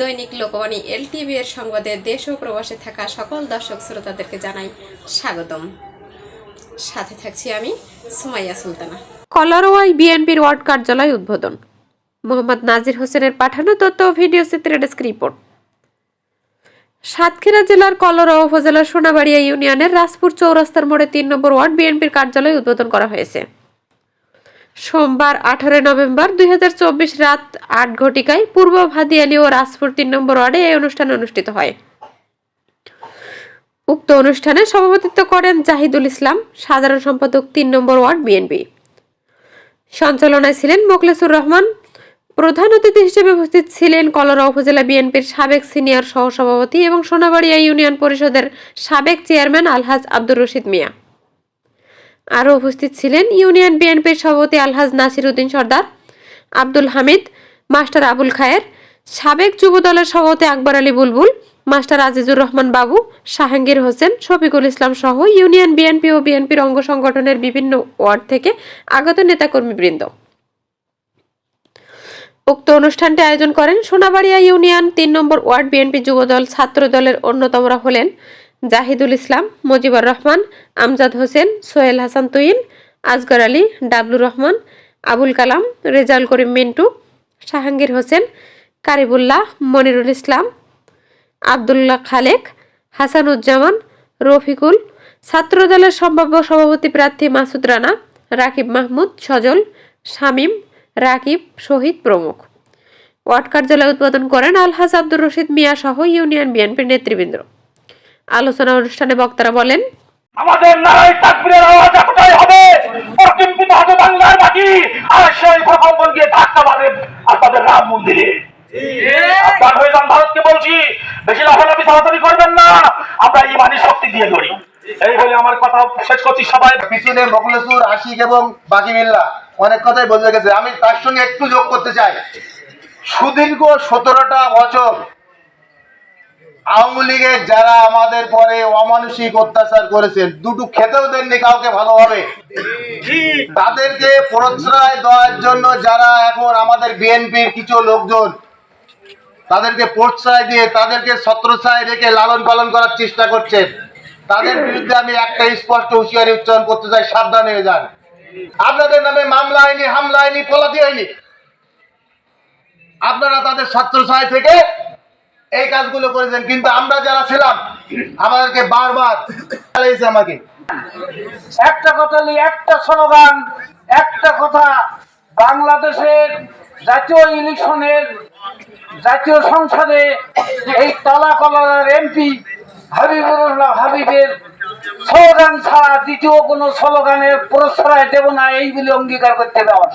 দৈনিক লোকবাণী, এলটিভি এর সংবাদে দেশ ও প্রবাসে থাকা সকল দর্শক শ্রোতাদেরকে জানাই স্বাগতম। সাথে থাকছি আমি সুমাইয়া সুলতানা। কলারোয়াই বিএনপির ওয়ার্ড কার্যালয় উদ্বোধন। মোহাম্মদ নাজির হোসেনের পাঠানো তথ্য ভিডিও চিত্রে ডেস্ক রিপোর্ট। সাতক্ষীরা জেলার কলরোয়া উপজেলার সোনাবাড়িয়া ইউনিয়নের রাজপুর চৌরাস্তার মোড়ে তিন নম্বর ওয়ার্ড বিএনপির কার্যালয় উদ্বোধন করা হয়েছে। সোমবার আঠারোই নভেম্বর দুই হাজার চব্বিশ রাত আট ঘটিকায় পূর্ব ভাদিয়ালি ও রাজপুর তিন নম্বর ওয়ার্ডে এই অনুষ্ঠান অনুষ্ঠিত হয়। উক্ত অনুষ্ঠানে সভাপতিত্ব করেন জাহিদুল ইসলাম, সাধারণ সম্পাদক তিন নম্বর ওয়ার্ড বিএনপি। সঞ্চালনায় ছিলেন মোখলেসুর রহমান। প্রধান অতিথি হিসেবে উপস্থিত ছিলেন কলরা উপজেলা বিএনপির সাবেক সিনিয়র সহসভাপতি এবং সোনাবাড়িয়া ইউনিয়ন পরিষদের সাবেক চেয়ারম্যান আলহাজ আব্দুর রশিদ মিয়া। আরও উপস্থিত ছিলেন ইউনিয়ন বিএনপির সভাপতি আলহাজ নাসির উদ্দিন সর্দার, আব্দুল হামিদ, মাস্টার আবুল খায়ের, সাবেক যুব দলের সভাপতি আকবর আলী বুলবুল, মাস্টার আজিজুর রহমান বাবু, শাহাঙ্গীর হোসেন, শফিকুল ইসলাম সহ ইউনিয়ন বিএনপি ও বিএনপির অঙ্গ সংগঠনের বিভিন্ন ওয়ার্ড থেকে আগত নেতাকর্মীবৃন্দ। উক্ত অনুষ্ঠানটি আয়োজন করেন সোনাবাড়িয়া ইউনিয়ন তিন নম্বর ওয়ার্ড বিএনপি যুবদল ছাত্র দলের অন্যতমরা হলেন জাহিদুল ইসলাম, মজিবর রহমান, আমজাদ হোসেন, সোহেল হাসান তুইন, আজগর আলী, ডাবলু রহমান, আবুল কালাম, রেজাউল করিম মিন্টু, শাহাঙ্গীর হোসেন, কারিবুল্লাহ, মনিরুল ইসলাম, আবদুল্লাহ খালেক, হাসানুজ্জামান, রফিকুল, ছাত্রদলের সম্ভাব্য সভাপতি প্রার্থী মাসুদ রানা, রাকিব মাহমুদ, সজল, শামীম, রাকিব, শহীদ প্রমুখ। ওয়ার্ড কার্যালয় উদ্বোধন করেন আলহাজ আব্দুর রশিদ মিয়া সহ ইউনিয়ন বিএনপির নেতৃবৃন্দ। আলোচনা অনুষ্ঠানে বক্তারা বলেন আমাদের নারায় তাকবীরের আওয়াজ এতটাই হবে প্রকম্পিত হবে বাংলার মাটি আর সেই ভূকম্পন গিয়ে ধাক্কা মারে আপনাদের রাম মন্দিরে। আপনার যান ভারতকে বলছি বেশি লাফালাফি সাহায্য করবেন না আমরা ইমানি শক্তি দিয়ে ধরি এই বলে আমার কথা শেষ করছি সবাই। পিছনে আশিক এবং বাকি মিল্লা অনেক কথাই বোঝা গেছে। আমি তার সঙ্গে একটু যোগ করতে চাই। সুদীর্ঘ সতেরোটা বছর আওয়ামী লীগের যারা আমাদের পরে অমানসিক অত্যাচার করেছেন, দুটো খেতেও দেননি কাউকে ভালোভাবে। তাদেরকে প্রশ্রয় দেওয়ার জন্য যারা এখন আমাদের বিএনপির কিছু লোকজন, তাদেরকে প্রশ্রয় দিয়ে তাদেরকে ছত্রছায় রেখে লালন পালন করার চেষ্টা করছেন। তাদের বিরুদ্ধে আমি একটা স্পষ্ট হুঁশিয়ারি উচ্চারণ করতে চাই, সাবধান হয়ে যান। আপনাদের নামে মামলা হয়নি, হামলা হয়নি, পলাতি হয়নি। আপনারা তাদের ছত্রছায় থেকে এই কাজগুলো করেছেন কিন্তু আমরা যারা ছিলাম আমাদেরকে বারবার আমাকে। একটা কথা একটা স্লোগান একটা কথা বাংলাদেশের জাতীয় ইলেকশনের জাতীয় সংসদে এই তালা কলার এমপি হাবিবুল্লাহ হাবিবের স্লোগান ছাড়া দ্বিতীয় কোনো স্লোগানের প্রশ্রয় দেব না এই বলে অঙ্গীকার করতে দেওয়া